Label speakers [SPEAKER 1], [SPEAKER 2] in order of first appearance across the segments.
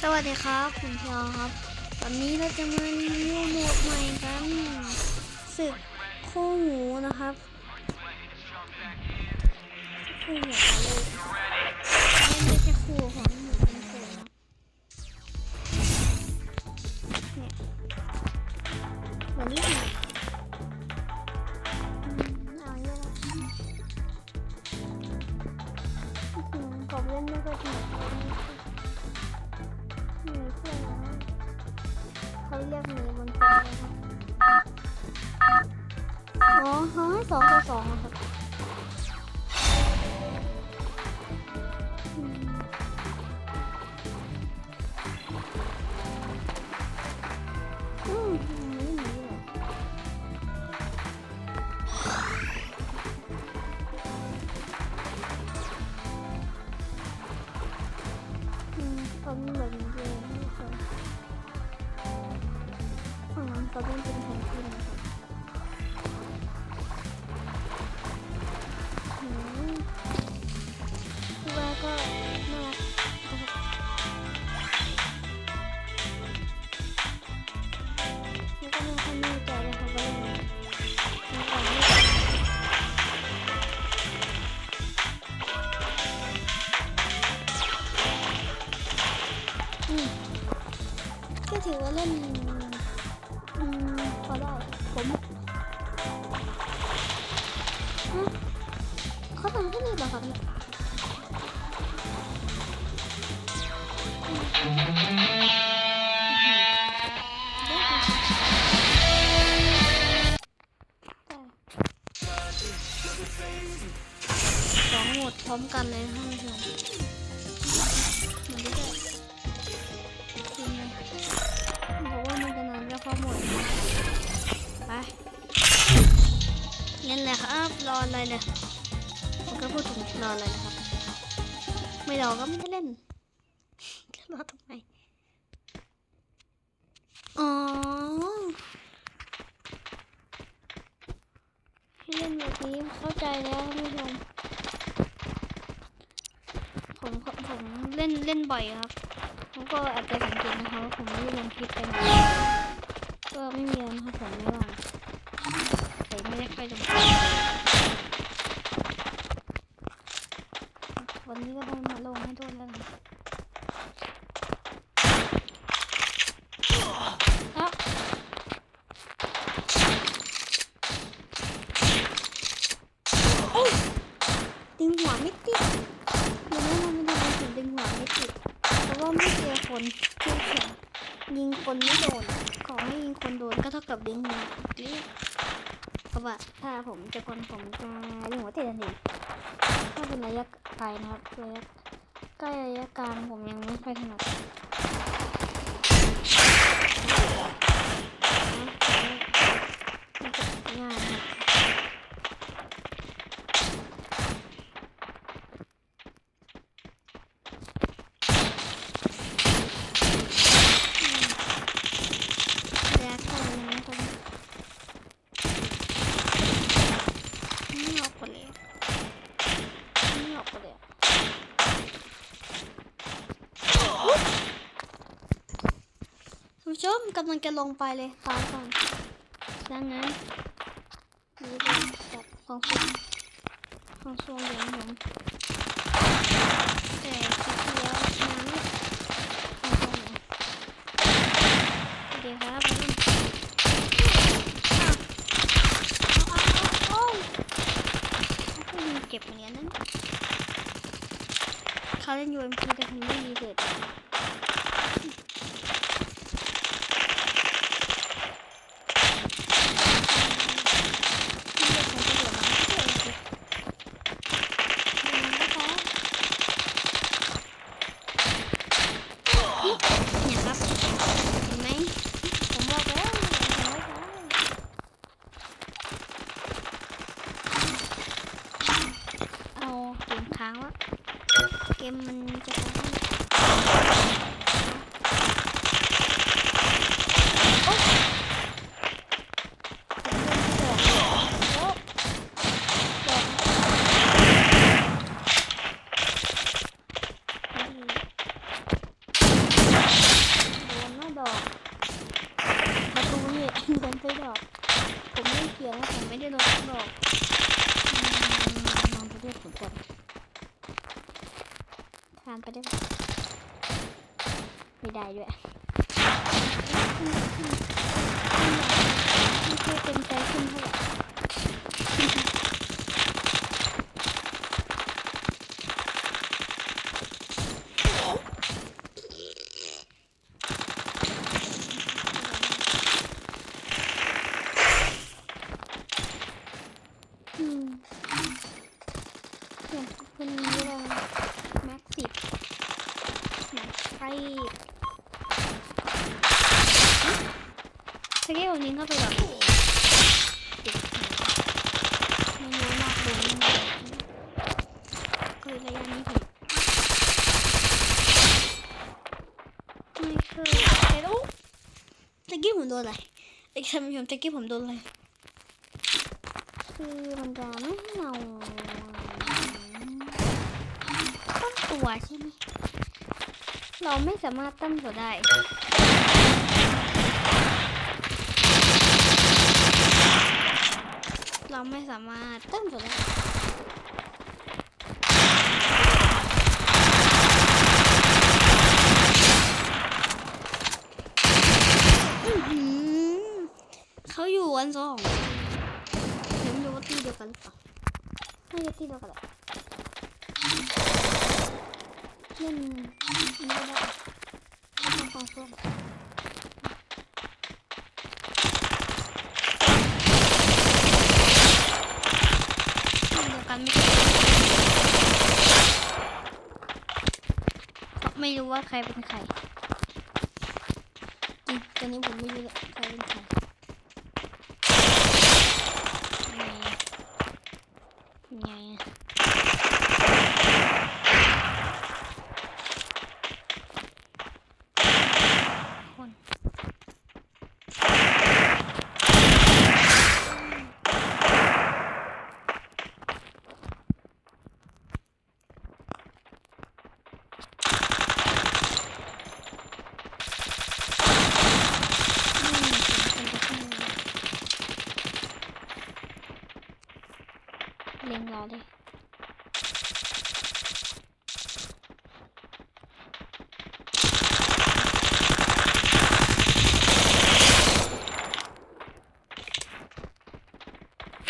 [SPEAKER 1] สวัสดีครับคุณพียวครับ ตอนนี้เราจะมารีวิวหมดใหม่กันศึกคู่หูนะครับคู่หูเลยไม่ใช่คู่ของหมูเป็นคู่เนี่ยวันนี้เนี่ยอืมเอาเยอะและอื้อหือผมเล่นไม่ค่อยถนัด เลยนะเขาเรียกหมีบนฟ้านะครับอ๋อเขายสองต่อสองอะค่ะ ได้ผมฮะเขาทำแนเลยครับ รออะไรเนี่ยผมก็พูดถึงรออะไรนะครับ ไม่รอก็ไม่ได้เล่นจะรอทำไมอ๋อให้เล่นแบบนี้เข้าใจแล้วท่านผู้ชมผมผมเล่นเล่นบ่อยครับผมก็อาจจะสังเกตนะครับว่าผมไม่ได้ลงคลิปไปนานก็ไม่มีนะครับผมไม่ว่าง ไม่ได้ค่อยลงวันนี้ก็ได้มาลงให้ด้วยแล้วนะโอ้ยดึงหัวไม่ติดเดี๋ยวนี้มันไม่ได้ถึงดึงหัวไม่ติด เพราะว่าไม่เจอคนเชื่อแข็งยิงคนไม่โดน ขอให้ยิงคนโดนก็เท่ากับดึงหัวเรียกเพ ราะว่าถ้าผมจะคนผมจะยิงหัวเตะทันทีถ้าเป็นระยะไกลนะครับระยะใกล้ระยะกลางผมยังไม่ค่อยถนัดนะง่ายนะครับระยะใกล้ยังไม่ค่อย ไม่ออกไปเลยไม่ออกไปเลยคุณ ผู้ชมกำลังจะลงไปเลยฟ้าก่อนดังนั้นนี่เป็นจับของสูงของสูงเหลืองผมแต่คลิปที่แล้วชนะไม่ของสูงเหลืองโอเคครับอ้าวเอาเอาเอาเอาเขายิงเก็บเหมือนกันนั้นเขาเล่นยูเอ็มพีแต่ผมไม่มีเด็ดเนี่ยครับ เห็นไหม ผมบอกแล้วผมบอกแล้ว เอาเกมค้างวะเกมมันจะค้าง ดอก ผมไม่เกี่ยวนะผมไม่ได้โดนสักดอกอืมลองไปเรียกผมก่อนทานไปได้ไหมไม่ได้ด้วยไม่ค่อยเต็มใจขึ้นเท่าไหร่อืมอย่างคนนี้เลย แม็กไฟสกิลนี้เข้าไปแบบติดหูไม่รู้มากเลยคือระยะนี้ผมไม่เคยแต่รู้ตะกี้ผมโดนอะไรเด็กท่านผู้ชมตะกี้ผมโดนอะไรคือมันจะไม่ให้เราตั้งตัวใช่ไหม เราไม่สามารถตั้งตัวได้ เราไม่สามารถตั้งตัวได้อื้อหือเขาอยู่กันสองเดี๋ยวไม่รู้ว่าตีเดียวกันหรือเปล่าน่าจะตีเดียวกันแหละเล่นไม่ได้ไม่ต้องฟังเพื่อนตีเดียวกันไม่ใช่เพราะ ไม่รู้ว่าใครเป็นใครตอนนี้ผมไม่รู้เลยใครเป็นใคร ไงไงอะคนอืมเป็นคนจะขึ้นมา เล็งรอเลย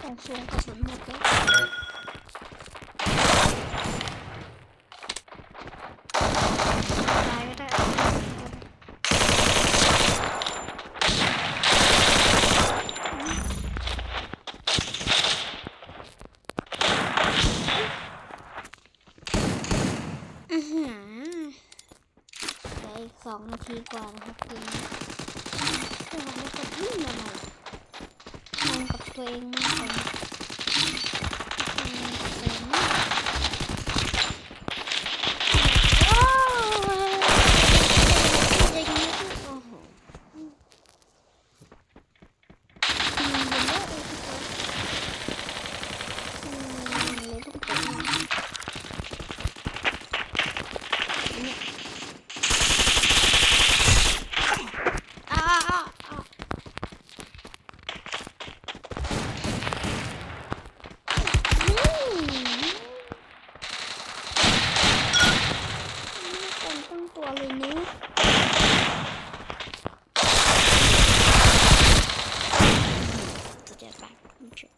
[SPEAKER 1] ของสูงกระสุนหมดเลยตายก็ได้อือหือเหลืออีกสองนาที กว่านะครับเกมนี้เพื่อนผมไม่กดวิ่งมาหน่อยงงกับตัวเองมากเลยนะงงกับตัวเองมากโอ้ยอย่างนี้โอ้โหอืมเดี๋ยวเลิกเองทุกคนอืมเลยต้องกดมาเนี่ยอ้าวอ้าวอ้าว อืมไม่ควรตั้งตัวเลยนิ้วจะเจ็บปากคุณผู้ชม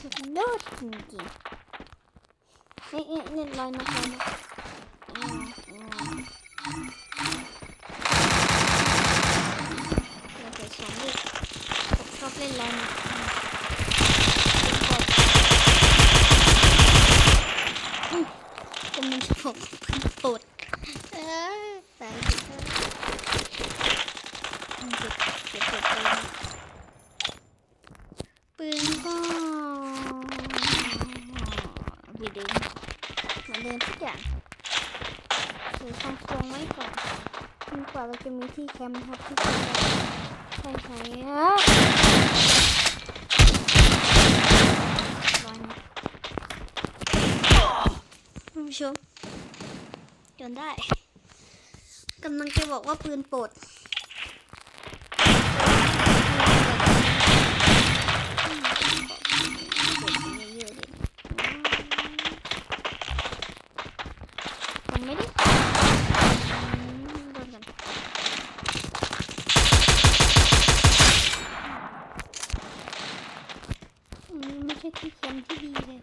[SPEAKER 1] สุด ยอดจริงๆเอ๊ะเอ๊ะนี่ลอยมาลอยมาเราใส่สองลูกผมชอบเล่นแรงนะอืมจะมันจะผมขึ้นตดเออตายเจ็บเจ็บเจ็บเลยปืนก็ อนเดิมเหมือนเดิมทุกอย่างถือความทรงไว้ก่อนจนกว่าเราจะมีที่แคมป์ครับที่จะใช้ใช้ฮะร้อยนัดท่านผู้ชมจนได้กกำลังจะบอกว่าปืนโปรดผมไม่ได้โดนกันอันนี้ไม่ใช่ ที่เค็มที่ดีเลย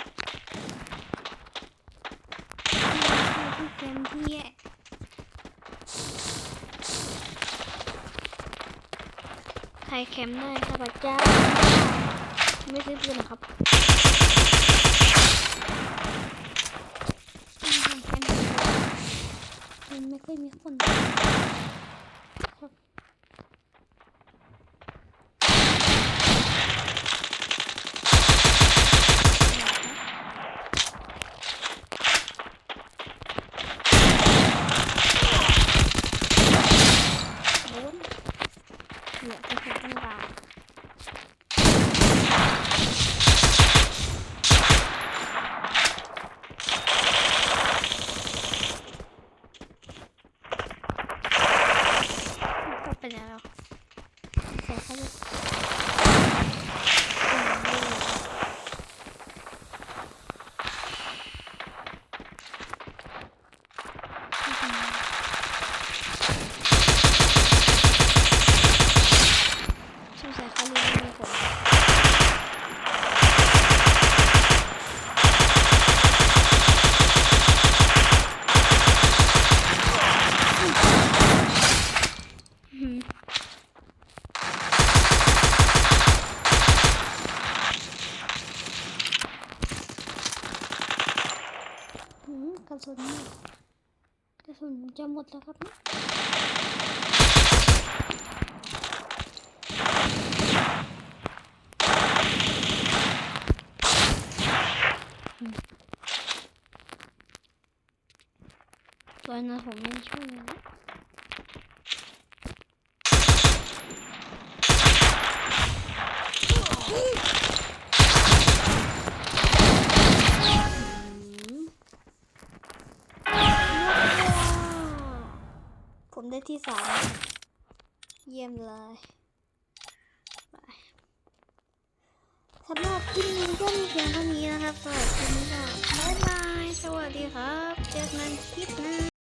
[SPEAKER 1] ที่เค็มที่แย่ใครแคมได้ข้าพเจ้า ไม่ซื้อปืนหรอครับไม่ค่อยมีคนครับโดนเหลือจะเห็นตั้งราว ก็เป็นแล้วใส่เข้าไปสงสัยเขารู้ว่ามีผลอืม หืมกระสุนหมดก สามเยี่ยมเลยสำหรับคลิปนี้ก็มีเพียงเท่านี้นะครับสำหรับคลิปนี้ก็บ๊ายบาย สวัสดีครับ เจอกันคลิปหน้า